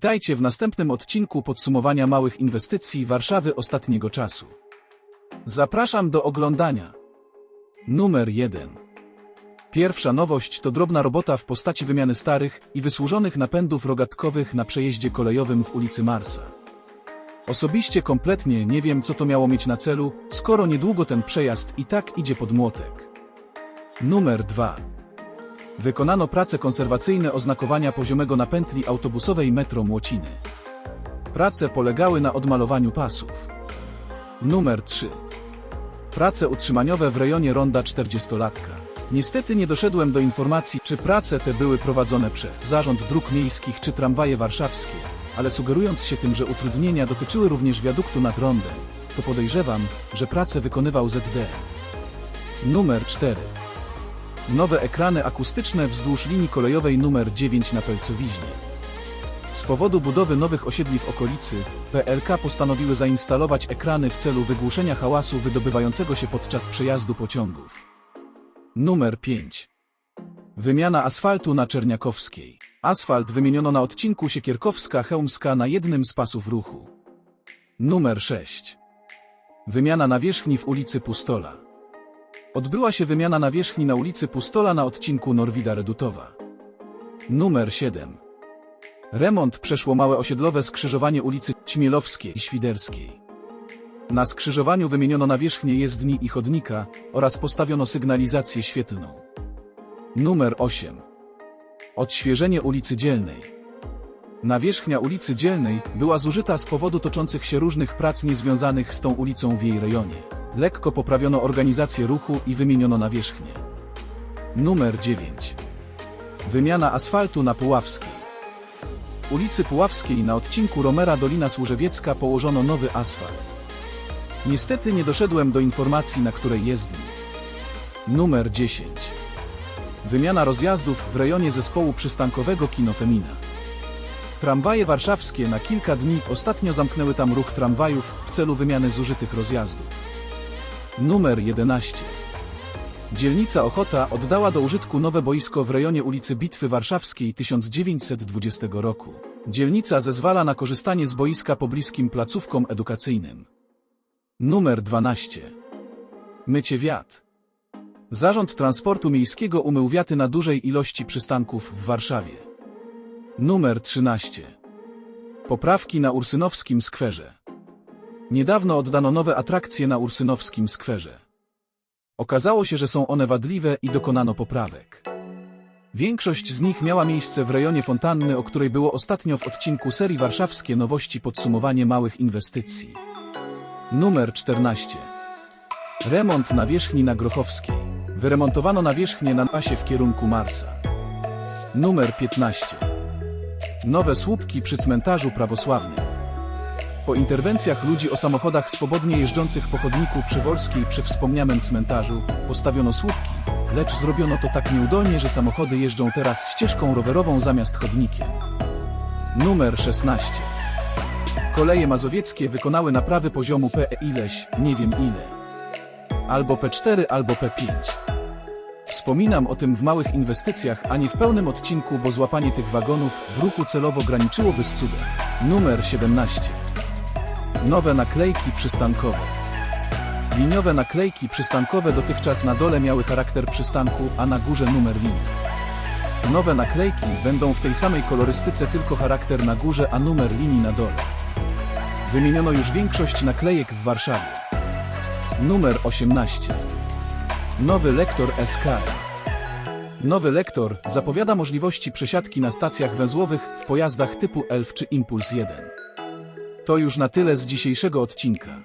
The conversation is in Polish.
Witajcie w następnym odcinku podsumowania małych inwestycji Warszawy ostatniego czasu. Zapraszam do oglądania. Numer 1. Pierwsza nowość to drobna robota w postaci wymiany starych i wysłużonych napędów rogatkowych na przejeździe kolejowym w ulicy Marsa. Osobiście kompletnie nie wiem, co to miało mieć na celu, skoro niedługo ten przejazd i tak idzie pod młotek. Numer 2. Wykonano prace konserwacyjne oznakowania poziomego na pętli autobusowej metro Młociny. Prace polegały na odmalowaniu pasów. Numer 3. Prace utrzymaniowe w rejonie ronda 40-latka. Niestety nie doszedłem do informacji, czy prace te były prowadzone przez Zarząd Dróg Miejskich czy Tramwaje Warszawskie, ale sugerując się tym, że utrudnienia dotyczyły również wiaduktu nad rondem, to podejrzewam, że pracę wykonywał ZD. Numer 4. Nowe ekrany akustyczne wzdłuż linii kolejowej numer 9 na Pelcowiźnie. Z powodu budowy nowych osiedli w okolicy, PLK postanowiły zainstalować ekrany w celu wygłuszenia hałasu wydobywającego się podczas przejazdu pociągów. Numer 5. Wymiana asfaltu na Czerniakowskiej. Asfalt wymieniono na odcinku Siekierkowska-Chełmska na jednym z pasów ruchu. Numer 6. Wymiana nawierzchni w ulicy Pustola. Odbyła się wymiana nawierzchni na ulicy Pustola na odcinku Norwida-Redutowa. Numer 7. Remont przeszło małe osiedlowe skrzyżowanie ulicy Ćmielowskiej i Świderskiej. Na skrzyżowaniu wymieniono nawierzchnię jezdni i chodnika oraz postawiono sygnalizację świetlną. Numer 8. Odświeżenie ulicy Dzielnej. Nawierzchnia ulicy Dzielnej była zużyta z powodu toczących się różnych prac niezwiązanych z tą ulicą w jej rejonie. Lekko poprawiono organizację ruchu i wymieniono nawierzchnię. Numer 9. Wymiana asfaltu na Puławskiej. Ulicy Puławskiej na odcinku Romera Dolina Służewiecka położono nowy asfalt. Niestety nie doszedłem do informacji, na której jezdni. Numer 10. Wymiana rozjazdów w rejonie zespołu przystankowego Kinofemina. Tramwaje warszawskie na kilka dni ostatnio zamknęły tam ruch tramwajów w celu wymiany zużytych rozjazdów. Numer 11. Dzielnica Ochota oddała do użytku nowe boisko w rejonie ulicy Bitwy Warszawskiej 1920 roku. Dzielnica zezwala na korzystanie z boiska pobliskim placówkom edukacyjnym. Numer 12. Mycie wiat. Zarząd Transportu Miejskiego umył wiaty na dużej ilości przystanków w Warszawie. Numer 13. Poprawki na Ursynowskim Skwerze. Niedawno oddano nowe atrakcje na Ursynowskim Skwerze. Okazało się, że są one wadliwe i dokonano poprawek. Większość z nich miała miejsce w rejonie fontanny, o której było ostatnio w odcinku serii Warszawskie Nowości podsumowanie małych inwestycji. Numer 14. Remont nawierzchni na Grochowskiej. Wyremontowano nawierzchnię na pasie w kierunku Marsa. Numer 15. Nowe słupki przy cmentarzu prawosławnym. Po interwencjach ludzi o samochodach swobodnie jeżdżących po chodniku przy Wolskiej przy wspomnianym cmentarzu postawiono słupki, lecz zrobiono to tak nieudolnie, że samochody jeżdżą teraz ścieżką rowerową zamiast chodnikiem. Numer 16. Koleje mazowieckie wykonały naprawy poziomu PE ileś, nie wiem ile. Albo P4, albo P5. Wspominam o tym w małych inwestycjach, a nie w pełnym odcinku, bo złapanie tych wagonów w ruchu celowo graniczyłoby z cudem. Numer 17. Nowe naklejki przystankowe. Liniowe naklejki przystankowe dotychczas na dole miały charakter przystanku, a na górze numer linii. Nowe naklejki będą w tej samej kolorystyce tylko charakter na górze, a numer linii na dole. Wymieniono już większość naklejek w Warszawie. Numer 18. Nowy lektor SK. Nowy lektor zapowiada możliwości przesiadki na stacjach węzłowych w pojazdach typu ELF czy Impuls 1. To już na tyle z dzisiejszego odcinka.